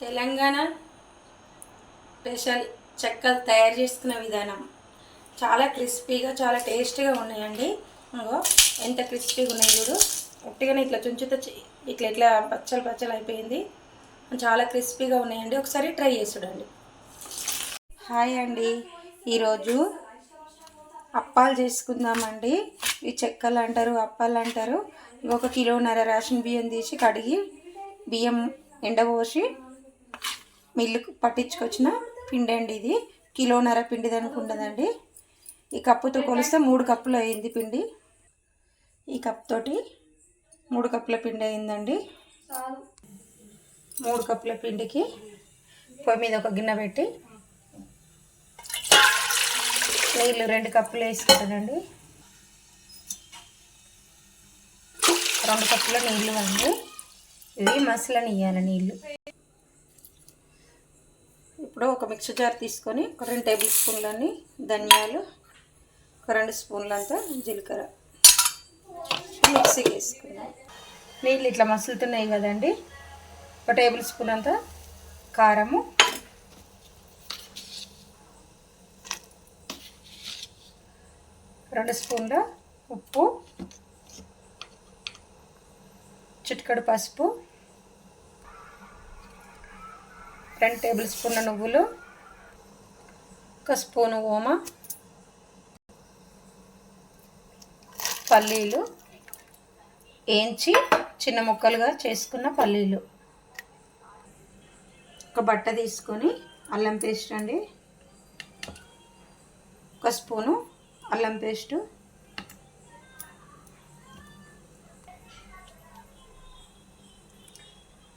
Telangana special చెక్కలు తయారు చేసుకున్న విధానం. చాలా క్రిస్పీగా చాలా టేస్టీగా ఉన్నాయండి. ఇంకో ఎంత క్రిస్పీగా ఉన్నాయి చూడు. ఒట్టిగానే ఇట్లా చుంచుతో ఇట్లా ఇట్లా పచ్చలు పచ్చలు అయిపోయింది. చాలా క్రిస్పీగా ఉన్నాయండి. ఒకసారి ట్రై చేసి చూడండి హాయ్ అండి. ఈరోజు అప్పాలు చేసుకుందామండి. ఈ చెక్కలు అంటారు అప్పాలు అంటారు. ఒక కిలోన్నర రేషన్ బియ్యం తీసి కడిగి బియ్యం ఎండపోసి మిల్లుకు పట్టించుకొచ్చిన పిండి అండి ఇది. కిలోన్నర పిండి దానికి ఉండదండి. ఈ కప్పుతో కొలిస్తే మూడు కప్పులు అయింది పిండి. ఈ కప్ తోటి మూడు కప్పుల పిండి అయిందండి. మూడు కప్పుల పిండికి పొయ్యి మీద ఒక గిన్నె పెట్టి నీళ్ళు రెండు కప్పులు వేసుకుంటానండి. రెండు కప్పుల నీళ్ళు అండి ఇవి మసలని ఇవ్వాలి నీళ్ళు. ఇప్పుడు ఒక మిక్సర్ జార్ తీసుకొని ఒక రెండు టేబుల్ స్పూన్లని ధనియాలు ఒక రెండు స్పూన్లంతా జీలకర్ర. మిక్సీకి వేసుకున్నాం. నీళ్ళు ఇట్లా మసులుతున్నాయి కదండి. ఒక టేబుల్ స్పూన్ అంతా కారము. రెండు స్పూన్ల ఉప్పు. చిటికడు పసుపు. రెండు టేబుల్ స్పూన్ల నువ్వులు ఒక స్పూను ఓమ పల్లీలు వేయించి చిన్న ముక్కలుగా చేసుకున్న పల్లీలు. ఒక బట్ట తీసుకొని అల్లం పేస్ట్ అండి. ఒక స్పూను అల్లం paste.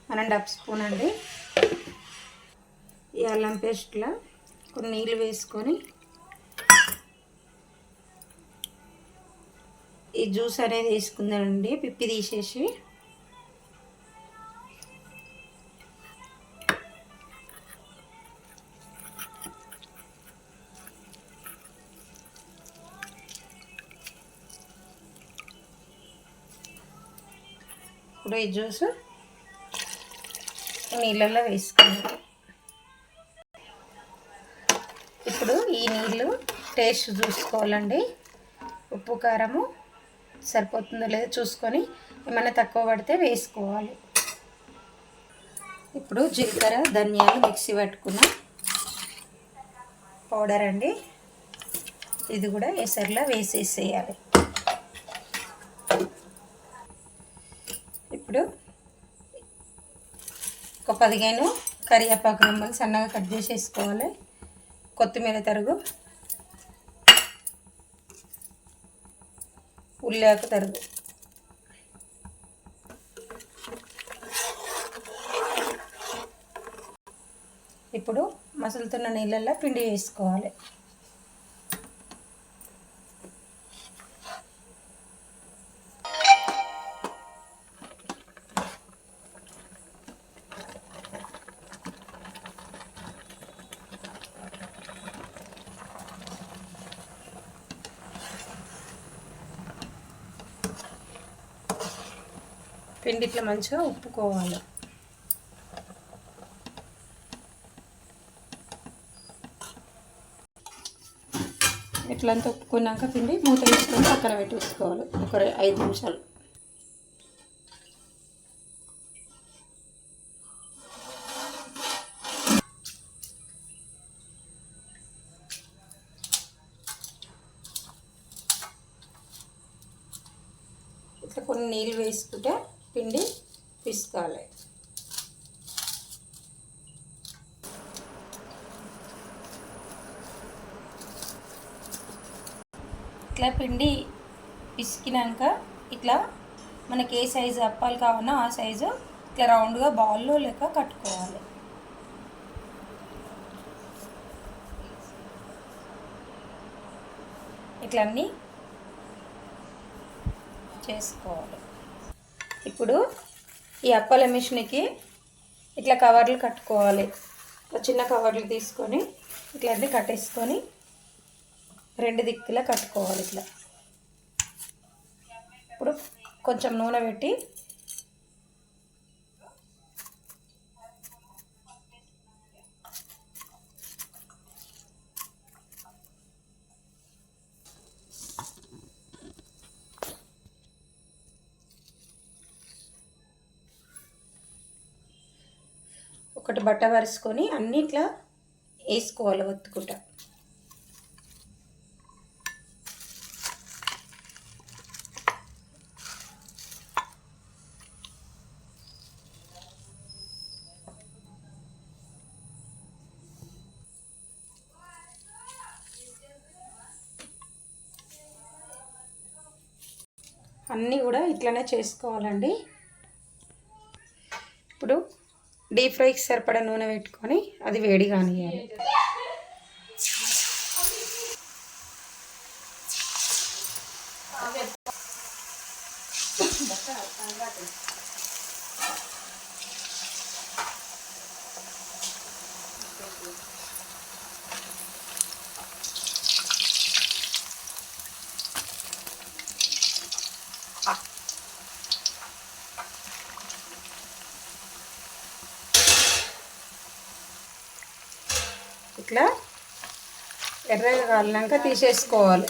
One and half spoon అండి. అల్లం పేస్ట్లో కొన్ని నీళ్ళు వేసుకొని ఈ జ్యూస్ అనేది వేసుకుందామండి పిప్పి తీసేసి. ఇప్పుడు ఈ జ్యూస్ నీళ్ళల్లో వేసుకున్నాం టేస్ట్ చూసుకోవాలండి. ఉప్పు కారము సరిపోతుందో లేదో చూసుకొని ఏమైనా తక్కువ పడితే వేసుకోవాలి. ఇప్పుడు జీలకర్ర ధనియాలు మిక్సీ పట్టుకున్న పౌడర్ అండి. ఇది కూడా ఎసర్లో వేసేసేయాలి. ఇప్పుడు ఒక పదిహేను కరివేపాకు రెమ్మలు సన్నగా కట్ చేసేసుకోవాలి. కొత్తిమీర తరుగు ఉల్లాకు తరుగు. ఇప్పుడు మసులుతున్న నీళ్ళల్లో పిండి వేసుకోవాలి. పిండి ఇట్లా మంచిగా ఉప్పుకోవాలి. ఇట్లంతా ఉప్పుకున్నాక పిండి మూత వేసుకొని పక్కన పెట్టి ఒక ఐదు నిమిషాలు. ఇట్లా కొన్ని నీళ్ళు వేసుకుంటే పిండి పిసుకోవాలి ఇట్లా పిండి పిసికినాక ఇట్లా మనకి ఏ సైజు అప్పాలు కావాలో ఆ సైజు ఇట్లా రౌండ్గా బాల్లో లెక్క కట్టుకోవాలి. ఇట్లా అన్నీ చేసుకోవాలి. ఇప్పుడు ఈ అప్పల మిషన్కి ఇట్లా కవర్లు కట్టుకోవాలి. చిన్న కవర్లు తీసుకొని ఇట్లా అన్నీ కట్టేసుకొని రెండు దిక్కులా కట్టుకోవాలి ఇట్లా. ఇప్పుడు కొంచెం నూనె పెట్టి ఒకటి బట్ట పరుచుకొని అన్నిట్లా వేసుకోవాలి ఒత్తుకుంటా. అన్నీ కూడా ఇట్లనే చేసుకోవాలండి. ఇప్పుడు డీప్ ఫ్రైకి సరిపడా నూనె పెట్టుకొని అది వేడి కానియాలి ఇట్లా ఎర్రగా కాలినాక తీసేసుకోవాలి.